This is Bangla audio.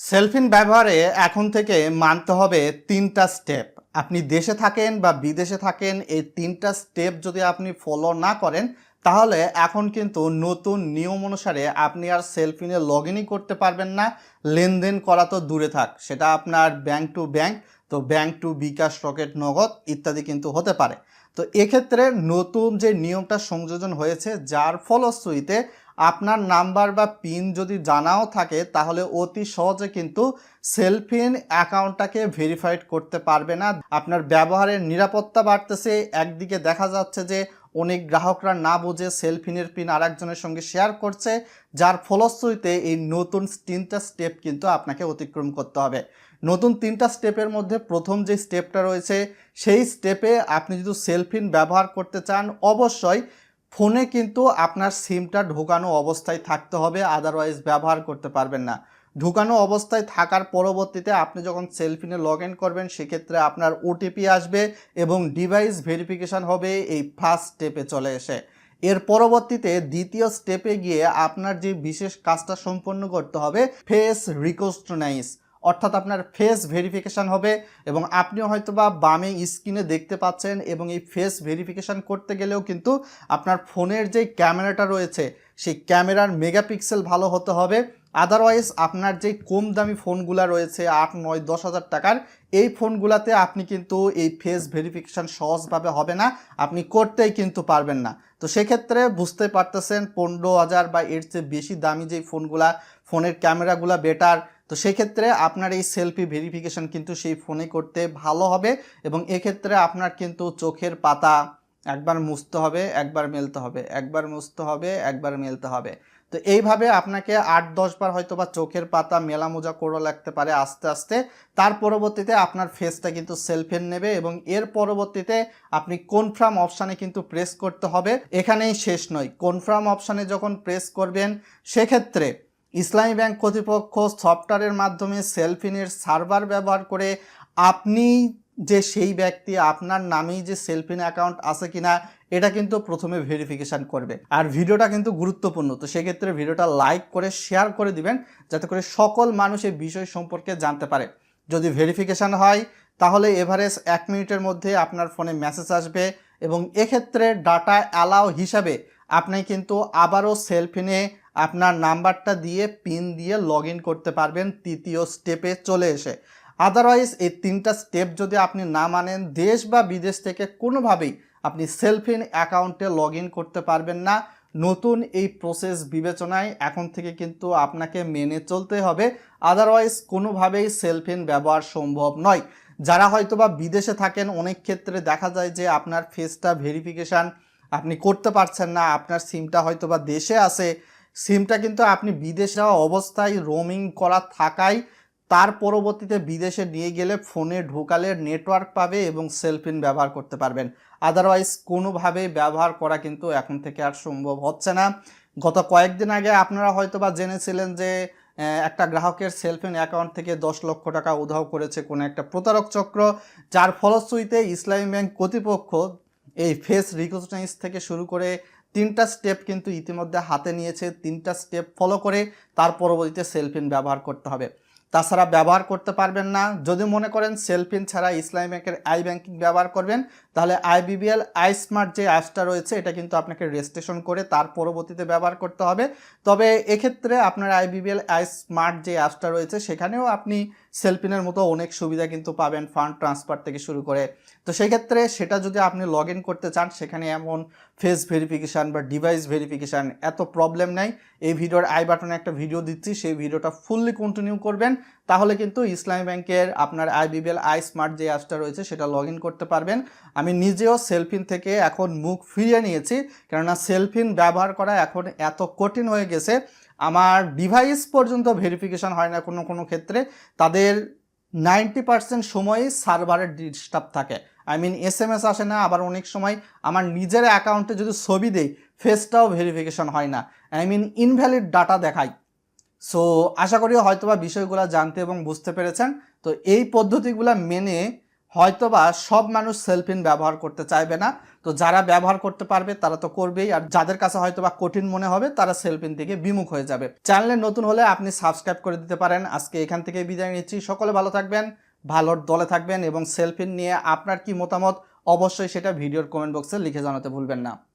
সেলফিন ব্যবহারে এখন থেকে মানতে হবে তিনটা স্টেপ। আপনি দেশে থাকেন বা বিদেশে থাকেন, এই তিনটা স্টেপ যদি আপনি ফলো না করেন, তাহলে এখন কিন্তু নতুন নিয়ম অনুসারে আপনি আর সেলফিনে লগ করতে পারবেন না। লেনদেন করা তো দূরে থাক, সেটা আপনার ব্যাংক টু ব্যাংক তো bank to bKash Rocket Nagad ইত্যাদি কিন্তু হতে পারে। তো এক্ষেত্রে নতুন যে নিয়মটা সংযোজন হয়েছে, যার ফলশ্রুতিতে আপনার নাম্বার বা পিন যদি জানাও থাকে, তাহলে অতি সহজে কিন্তু সেলফিন অ্যাকাউন্টটাকে ভেরিফাইড করতে পারবে না। আপনার ব্যবহারের নিরাপত্তা বাড়তেছে, একদিকে দেখা যাচ্ছে যে অনেক গ্রাহকরা না বুঝে সেলফিনের পিন আরেকজনের সঙ্গে শেয়ার করছে, যার ফলশ্রুতিতে এই নতুন তিনটা স্টেপ কিন্তু আপনাকে অতিক্রম করতে হবে। নতুন তিনটা স্টেপের মধ্যে প্রথম যে স্টেপটা রয়েছে, সেই স্টেপে আপনি যদি সেলফিন ব্যবহার করতে চান, অবশ্যই ফোনে কিন্তু আপনার সিমটা ঢোকানো অবস্থায় থাকতে হবে আদারওয়াইজ ব্যবহার করতে পারবেন না। ঢুকানো অবস্থায় থাকার পরবর্তীতে আপনি যখন সেলফিনে লগ ইন করবেন, সেক্ষেত্রে আপনার ওটিপি আসবে এবং ডিভাইস ভেরিফিকেশন হবে এই ফার্স্ট স্টেপে চলে এসে। এর পরবর্তীতে দ্বিতীয় স্টেপে গিয়ে আপনার যে বিশেষ কাজটা সম্পন্ন করতে হবে ফেস রিকোস্টনাইজ অর্থাৎ আপনার ফেস ভেরিফিকেশান হবে এবং আপনিও হয়তো বা বামে স্ক্রিনে দেখতে পাচ্ছেন এবং এই ফেস ভেরিফিকেশান করতে গেলেও কিন্তু আপনার ফোনের যে ক্যামেরাটা রয়েছে, সেই ক্যামেরার মেগাপিক্সেল ভালো হতে হবে। আদারওয়াইজ আপনার যে কম দামি ফোনগুলো রয়েছে, আট, নয়, দশ হাজার টাকার, এই ফোনগুলোতে আপনি কিন্তু এই ফেস ভেরিফিকেশান সহজভাবে হবে না। আপনি করতেই কিন্তু পারবেন না। তো সেক্ষেত্রে বুঝতে পারতেছেন, পনেরো হাজার বা এর চেয়ে বেশি দামি যে ফোনগুলা, ফোনের ক্যামেরাগুলো বেটার তো সেক্ষেত্রে আপনার এই সেলফি ভেরিফিকেশন কিন্তু সেই ফোনে করতে ভালো হবে এবং এক্ষেত্রে আপনার কিন্তু চোখের পাতা একবার মুছতে হবে, একবার মেলতে হবে, একবার মুছতে হবে, একবার মেলতে হবে। তো এইভাবে আপনাকে আট দশ বার হয়তো বা চোখের পাতা মেলা মোজা করা লাগতে পারে আস্তে আস্তে। তার পরবর্তীতে আপনার ফেসটা কিন্তু সেলফেন নেবে এবং এর পরবর্তীতে আপনি কনফার্ম অপশানে কিন্তু প্রেস করতে হবে। এখানেই শেষ নয়। কনফার্ম অপশানে যখন প্রেস করবেন, সেক্ষেত্রে ইসলামী ব্যাংক কর্তৃপক্ষ সফটওয়্যারের মাধ্যমে সেলফিনের সার্ভার ব্যবহার করে আপনি যে সেই ব্যক্তি, আপনার নামেই যে সেলফিন অ্যাকাউন্ট আছে কিনা, এটা কিন্তু প্রথমে ভেরিফিকেশান করবে। আর ভিডিওটা কিন্তু গুরুত্বপূর্ণ, তো সেক্ষেত্রে ভিডিওটা লাইক করে শেয়ার করে দিবেন, যাতে করে সকল মানুষ এই বিষয় সম্পর্কে জানতে পারে। যদি ভেরিফিকেশান হয়, তাহলে এভারেজ এক মিনিটের মধ্যে আপনার ফোনে মেসেজ আসবে এবং এক্ষেত্রে ডাটা অ্যালাও হিসাবে আপনি কিন্তু আবারও সেলফিনে আপনার নাম্বারটা দিয়ে পিন দিয়ে লগ করতে পারবেন, তৃতীয় স্টেপে চলে এসে। আদারওয়াইজ এই তিনটা স্টেপ যদি আপনি না মানেন, দেশ বা বিদেশ থেকে কোনোভাবেই আপনি সেলফিন অ্যাকাউন্টে লগ করতে পারবেন না। নতুন এই প্রসেস বিবেচনায় এখন থেকে কিন্তু আপনাকে মেনে চলতে হবে। আদারওয়াইজ কোনোভাবেই সেলফিন ব্যবহার সম্ভব নয়। যারা হয়তো বা বিদেশে থাকেন, অনেক ক্ষেত্রে দেখা যায় যে আপনার ফেসটা ভেরিফিকেশান আপনি করতে পারছেন না, আপনার সিমটা হয়তো বা দেশে আছে। সিমটা কিন্তু আপনি বিদেশে যাওয়া অবস্থায় রোমিং করা থাকায় তার পরবর্তীতে বিদেশে নিয়ে গেলে ফোনে ঢোকালে নেটওয়ার্ক পাবে এবং সেলফিন ব্যবহার করতে পারবেন। আদারওয়াইজ কোনোভাবেই ব্যবহার করা কিন্তু এখন থেকে আর সম্ভব হচ্ছে না। গত কয়েকদিন আগে আপনারা হয়তো বা জেনেছিলেন যে একটা গ্রাহকের সেলফিন অ্যাকাউন্ট থেকে দশ লক্ষ টাকা উধাও করেছে কোনো একটা প্রতারক চক্র, যার ফলশ্রুতিতে ইসলামী ব্যাংক কর্তৃপক্ষ এই ফেস রিকগনাইজ থেকে শুরু করে তিনটা স্টেপ কিন্তু ইতিমধ্যে হাতে নিয়েছে। তিনটা স্টেপ ফলো করে তার পরবর্তীতে সেলফিন ব্যবহার করতে হবে। তাছাড়া ব্যবহার করতে পারবেন না। যদি মনে করেন সেলফিন ছাড়া ইসলামী ব্যাংকের আই ব্যাংকিং ব্যবহার করবেন তাহলে আইবিবিএল আই স্মার্ট যে অ্যাপসটা রয়েছে, এটা কিন্তু আপনাকে রেজিস্ট্রেশন করে তার পরবর্তীতে ব্যবহার করতে হবে। তবে এক্ষেত্রে আপনার আইবিবিএল আই স্মার্ট যে অ্যাপসটা রয়েছে, সেখানেও আপনি সেলফিনের মতো অনেক সুবিধা কিন্তু পাবেন ফান্ড ট্রান্সফার থেকে শুরু করে। তো সেই ক্ষেত্রে সেটা যদি আপনি লগ ইন করতে চান, সেখানে এমন ফেস ভেরিফিকেশান বা ডিভাইস ভেরিফিকেশান এত প্রবলেম নাই। এই ভিডিওর আই বাটনে একটা ভিডিও দিচ্ছি, সেই ভিডিওটা ফুললি কন্টিনিউ করবেন। তাহলে কিন্তু ইসলামী ব্যাংকের আপনার আইবিবিএল আই স্মার্ট যে অ্যাপসটা রয়েছে সেটা লগ করতে পারবেন। আমি নিজেও সেলফিন থেকে এখন মুখ ফিরিয়ে নিয়েছি, কেননা সেলফিন ব্যবহার করা এখন এত কঠিন হয়ে গেছে। আমার ডিভাইস পর্যন্ত ভেরিফিকেশান হয় না কোনো কোনো ক্ষেত্রে। তাদের নাইনটি পার্সেন্ট সময়ই সার্ভারের ডিস্টার্ব থাকে। I mean S M S আসে না, আবার অনেক সময় আমার নিজের অ্যাকাউন্টে যদি ছবি দেই, ফেসটাও ভেরিফিকেশন হয় না। আই মিন ইনভ্যালিড ডাটা দেখায় সো আশা করি হয়তোবা বিষয়গুলো জানতে এবং বুঝতে পেরেছেন। তো এই পদ্ধতিগুলো মেনে হয়তোবা সব মানুষ সেলফিন ব্যবহার করতে চাইবে না। তো যারা ব্যবহার করতে পারবে, তারা তো করবেই। আর যাদের কাছে হয়তোবা কঠিন মনে হবে, তারা সেলফিন থেকে বিমুখ হয়ে যাবে। চ্যানেলে নতুন হলে আপনি সাবস্ক্রাইব করে দিতে পারেন। আজকে এখান থেকে বিদায় নিচ্ছি। সকলে ভালো থাকবেন, ভালোর দলে থাকবেন এবং সেলফিন নিয়ে আপনার কি মতামত? অবশ্যই সেটা ভিডিওর কমেন্ট বক্সে লিখে জানাতে ভুলবেন না।